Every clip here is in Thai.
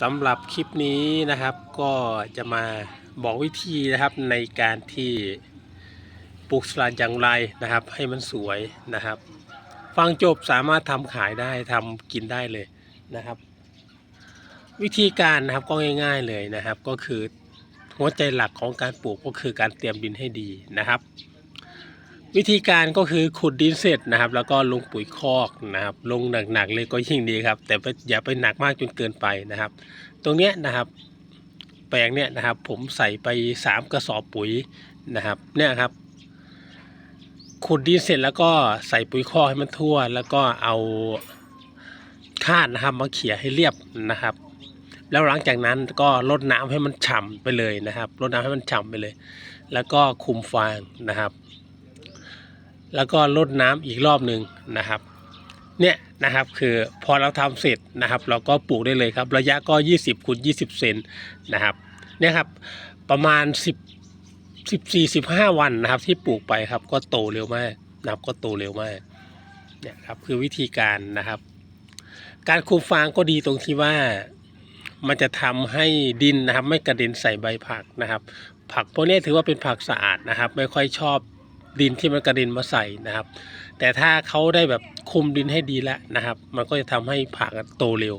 สำหรับคลิปนี้นะครับก็จะมาบอกวิธีนะครับในการที่ปลูกสลัดอย่างไรนะครับ ให้มันสวยนะครับ ฟังจบสามารถทำขายได้ทำกินได้เลยนะครับ วิธีการนะครับก็ง่ายๆเลยนะครับ ก็คือหัวใจหลักของการปลูกก็คือการเตรียมดินให้ดีนะครับ วิธีการก็คือขุดดินเสร็จนะครับ แล้วก็ลงปุ๋ยคอกนะครับ ลงหนักๆเลยก็ยิ่งดีครับ แต่อย่าไปหนักมากจนเกินไปนะครับ ตรงเนี้ยนะครับ แปลงเนี้ยนะครับ ผมใส่ไปสามกระสอบปุ๋ยนะครับเนี่ยครับขุดดินเสร็จแล้วก็ใส่ปุ๋ยคอกให้มันทั่ว แล้วก็เอาคาดนะครับมาเขี่ยให้เรียบนะครับ แล้วหลังจากนั้นก็รดน้ำให้มันฉ่ำไปเลยนะครับรดน้ำให้มันฉ่ำไปเลย แล้วก็คุมฟางนะครับ แล้วก็รดน้ำอีกรอบหนึ่งนะครับ เนี่ยนะครับคือพอเราทำเสร็จนะครับ เราก็ปลูกได้เลยครับ ระยะก็ 20คูณ20 เซนนะครับเนี่ยครับประมาณ 10 14 15 วันนะครับ ที่ปลูกไปครับ ก็โตเร็วมากนะครับก็โตเร็วมากเนี่ยครับคือวิธีการนะครับ การคุมฟางก็ดีตรงที่ว่ามันจะทำให้ดินนะครับ ไม่กระเด็นใส่ใบผักนะครับ ผักพวกนี้ถือว่าเป็นผักสะอาดนะครับ ไม่ค่อยชอบ ดินที่มันกระเด็นมาใส่นะครับ แต่ถ้าเขาได้แบบคุมดินให้ดีแล้วนะครับ มันก็จะทำให้ผักโตเร็ว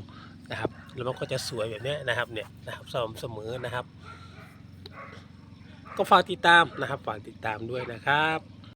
นะครับ แล้วมันก็จะสวยแบบนี้นะครับเนี่ยนะครับสม่ำเสมอนะครับ ก็ฝากติดตามนะครับฝากติดตามด้วยนะครับ